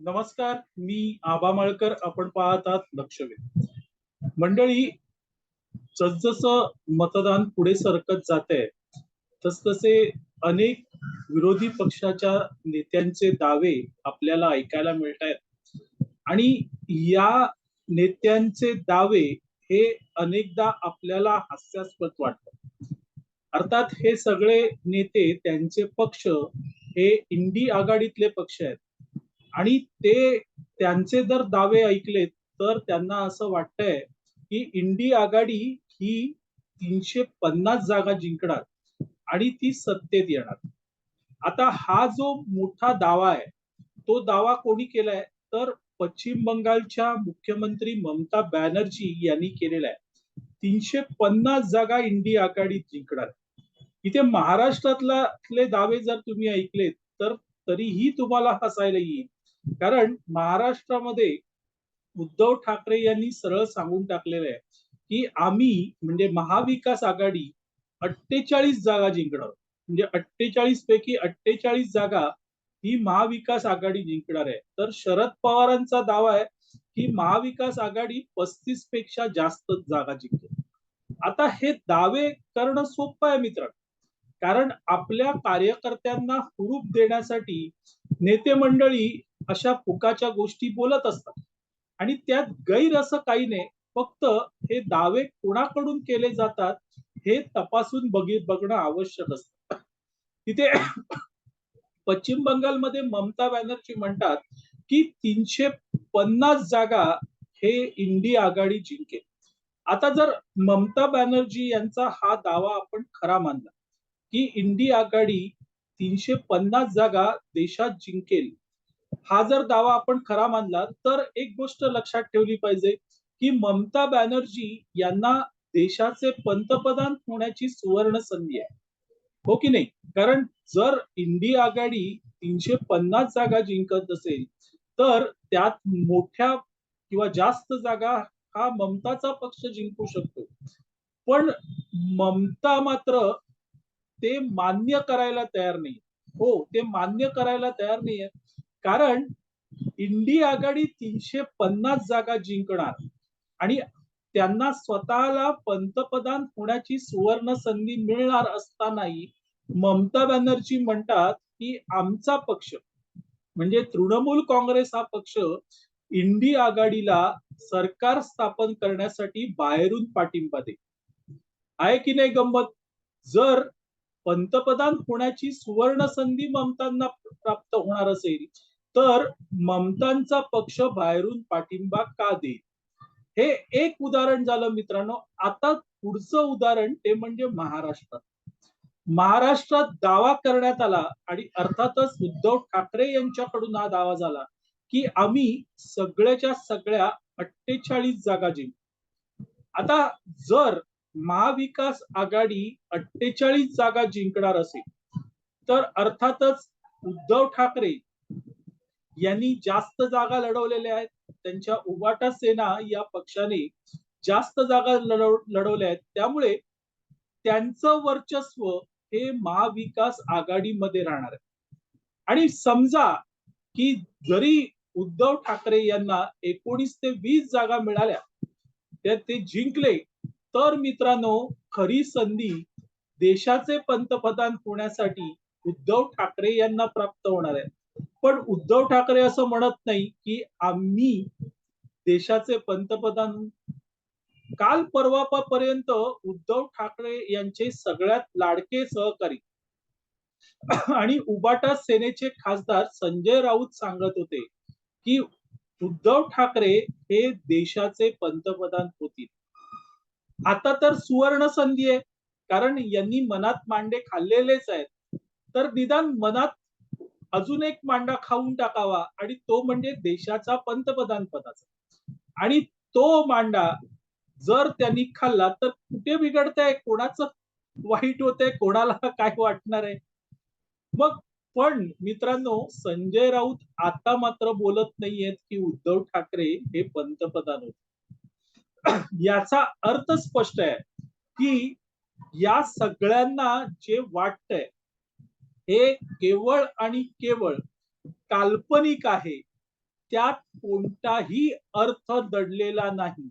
नमस्कार मी आबा मळकर आपण पाहत आहात लक्षवेध. मंडळी जसजसं मतदान पुढे सरकत जात आहे तसतसे अनेक विरोधी पक्षाच्या नेत्यांचे दावे आपल्याला ऐकायला मिळत आहेत आणि या नेत्यांचे दावे हे अनेकदा आपल्याला हास्यास्पद वाटत अर्थात हे सगळे नेते त्यांचे पक्ष हे इंडी आघाडीतले पक्ष आहेत. आणि ते त्यांचे जर दावे ऐकले तर त्यांना असं वाटतंय की इंडी आघाडी ही तीनशे पन्नास जागा जिंकणार आणि ती सत्तेत येणार. आता हा जो मोठा दावा आहे तो दावा कोणी केलाय? तर पश्चिम बंगालच्या मुख्यमंत्री ममता बॅनर्जी यांनी केलेला आहे. तीनशे पन्नास जागा इंडी आघाडीत जिंकणार. इथे महाराष्ट्रातले दावे जर तुम्ही ऐकलेत तर तरीही तुम्हाला हसायला येईल. कारण महाराष्ट्रामध्ये उद्धव ठाकरे यांनी सरळ सांगून टाकलेलं आहे की आम्ही म्हणजे महाविकास आघाडी अठ्ठेचाळीस जागा जिंकणार. म्हणजे अठ्ठेचाळीस पैकी अठ्ठेचाळीस जागा ही महाविकास आघाडी जिंकणार आहे. तर शरद पवारांचा दावा आहे की महाविकास आघाडी पस्तीसपेक्षा जास्त जागा जिंकेल. आता हे दावे करणं सोपं आहे मित्रांनो. कारण आपल्या कार्यकर्त्यांना हुरूप देण्यासाठी नेते मंडळी अशा फुकाच्या गोष्टी बोलत असतात. आणि त्यात गैर असं काही नाही. फक्त हे दावे कोणाकडून केले जातात हे तपासून बघित बघणं आवश्यक असतं. तिथे पश्चिम बंगालमध्ये ममता बॅनर्जी म्हणतात की तीनशे पन्नास जागा हे इंडी आघाडी जिंकेल. आता जर ममता बॅनर्जी यांचा हा दावा आपण खरा मानला की इंडी आघाडी तीनशे पन्नास जागा देशात जिंकेल हा जर दावा आपण खरा मानला तर एक गोष्ट लक्षात ठेवली पाहिजे की ममता बॅनर्जी यांना देशाचे पंतप्रधान होण्याची सुवर्ण संधी आहे. हो की नाही? कारण जर इंडिया आघाडी तीनशे पन्नास जागा जिंकत असेल तर त्यात मोठ्या किंवा जास्त जागा हा ममताचा पक्ष जिंकू शकतो. पण ममता मात्र ते मान्य करायला तयार नाही हो ते मान्य करायला तयार नाहीये. कारण इंडी आघाडी तीनशे पन्नास जागा जिंकणार आणि त्यांना स्वतःला पंतप्रधान होण्याची सुवर्ण संधी मिळणार असतानाही ममता बॅनर्जी म्हणतात की आमचा पक्ष म्हणजे तृणमूल काँग्रेस हा पक्ष इंडी आघाडीला सरकार स्थापन करण्यासाठी बाहेरून पाठिंबा दे आहे की नाही गंमत? जर पंतप्रधान होण्याची सुवर्ण संधी ममतांना प्राप्त होणार असेल तर ममतांचा पक्ष बाहेरून पाठिंबा का देईल? हे एक उदाहरण झालं मित्रांनो. आता पुढचं उदाहरण ते म्हणजे महाराष्ट्रात. महाराष्ट्रात दावा करण्यात आला आणि अर्थातच उद्धव ठाकरे यांच्याकडून हा दावा झाला की आम्ही सगळ्याच्या सगळ्या अठ्ठेचाळीस जागा जिंकू. आता जर महाविकास आघाडी अठ्ठेचाळीस जागा जिंकणार असेल तर अर्थातच उद्धव ठाकरे यांनी जास्त जागा लढवलेल्या आहेत. त्यांच्या उबाटा सेना या पक्षाने जास्त जागा लढव लढवल्या आहेत. त्यामुळे त्यांचं वर्चस्व हे महाविकास आघाडीमध्ये राहणार आहे. आणि समजा की जरी उद्धव ठाकरे यांना एकोणीस ते वीस जागा मिळाल्या त्या ते जिंकले तर मित्रांनो खरी संधी देशाचे पंतप्रधान होण्यासाठी उद्धव ठाकरे यांना प्राप्त होणार आहे. पण उद्धव ठाकरे असं म्हणत नाही की आम्ही देशाचे पंतप्रधान काल परवापर्यंत उद्धव ठाकरे यांचे सगळ्यात लाडके सहकारी आणि उबाटा सेनेचे खासदार संजय राऊत सांगत होते की उद्धव ठाकरे हे देशाचे पंतप्रधान होतील. आता तर सुवर्ण संधी आहे. कारण यांनी मनात मांडे खाल्लेलेच आहेत. तर निदान मनात अजून एक मांडा खाऊन टाकावा आणि तो म्हणजे देशाचा पंतप्रधान पदाचा. आणि तो मांडा जर त्यांनी खाल्ला तर कुठे बिघडतंय? कोणाचं वाईट होतंय? कोणाला काय वाटणार आहे? मग पण मित्रांनो संजय राऊत आता मात्र बोलत नाहीयेत की उद्धव ठाकरे हे पंतप्रधान होते. याचा अर्थ स्पष्ट आहे की या सगळ्यांना जे वाटतंय हे केवळ आणि केवळ काल्पनिक आहे. त्यात कोणताही अर्थ दडलेला नाही.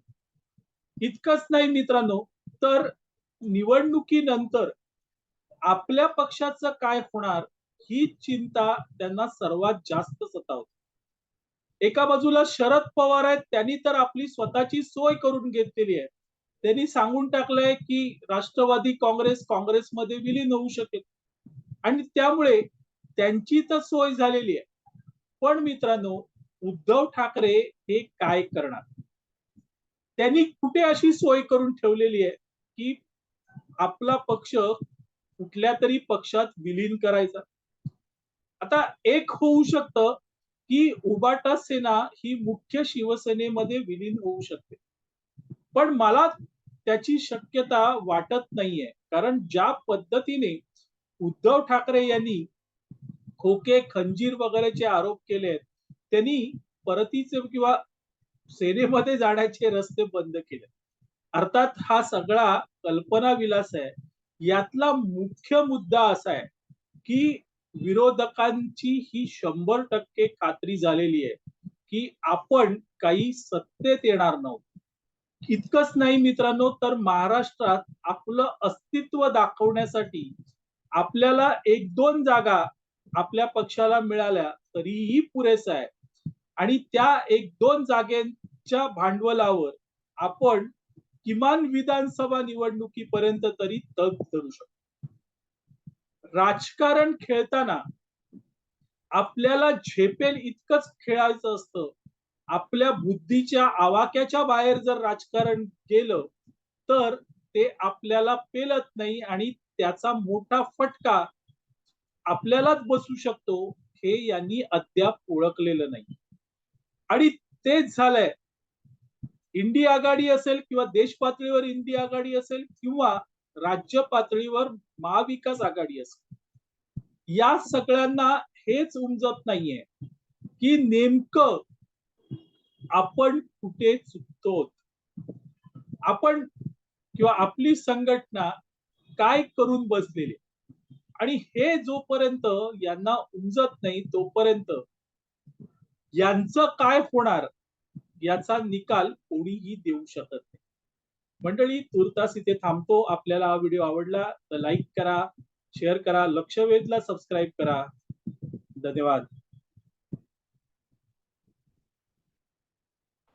इतकंच नाही मित्रांनो तर निवडणुकीनंतर आपल्या पक्षाचं काय होणार ही चिंता त्यांना सर्वात जास्त सतावते. एका बाजूला शरद पवार आहेत त्यांनी तर आपली स्वतःची सोय करून घेतलेली आहे. त्यांनी सांगून टाकलंय की राष्ट्रवादी काँग्रेस काँग्रेसमध्ये विलीन होऊ शकेल. आणि त्यामुळे त्यांची तर सोय झालेली आहे. पण मित्रांनो उद्धव ठाकरे हे काय करणार? त्यांनी कुठे अशी सोय करून ठेवलेली आहे की आपला पक्ष कुठल्या तरी पक्षात विलीन करायचा? आता एक होऊ शकतं की उबाटा सेना ही मुख्य शिवसेनेमध्ये विलीन होऊ शकते. पण मला त्याची शक्यता वाटत नाहीये. कारण ज्या पद्धतीने उद्धव ठाकरे यांनी खोके खंजीर वगैरेचे आरोप केले आहेत त्यांनी परतीचे किंवा सेनेमध्ये जाण्याचे रस्ते बंद केले अर्थात हा सगळा कल्पना विलास आहे. यातला मुख्य मुद्दा असा आहे की विरोधकांची ही शंभर टक्के खात्री झालेली आहे की आपण काही सत्तेत येणार नव्हतो. इतकंच नाही मित्रांनो तर महाराष्ट्रात आपलं अस्तित्व दाखवण्यासाठी आपल्याला एक दोन जागा आपल्या पक्षाला मिळाल्या तरीही पुरेसा आहे. आणि त्या एक दोन जागेच्या भांडवलावर आपण किमान विधानसभा निवडणुकीपर्यंत तरी तग धरू शकतो. राजकारण खेळताना आपल्याला झेपेल इतकंच खेळायचं असतं. आपल्या बुद्धीच्या आवाक्याच्या बाहेर जर राजकारण गेलं तर ते आपल्याला पेलत नाही आणि त्याचा मोठा फटका आपल्यालाच बसू शकतो हे यांनी अद्याप ओळखलेलं नाही. आणि तेच झालंय. इंडिया आघाडी असेल किंवा देश पातळीवर इंडिया आघाडी असेल किंवा राज्य पातळीवर महाविकास आघाडी असते. या सगळ्यांना हेच उमजत नाहीये की नेमकं आपण कुठे चुकतो आपण किंवा आपली संघटना काय करून बसलेली आणि हे जोपर्यंत यांना उमजत नाही तोपर्यंत यांचं काय होणार याचा निकाल कोणीही देऊ शकत नाही. मंडळी तुर्तास इथे थांबतो. आपल्याला हा व्हिडिओ आवडला तर लाईक करा शेअर करा लक्ष वेधला सबस्क्राईब करा. धन्यवाद.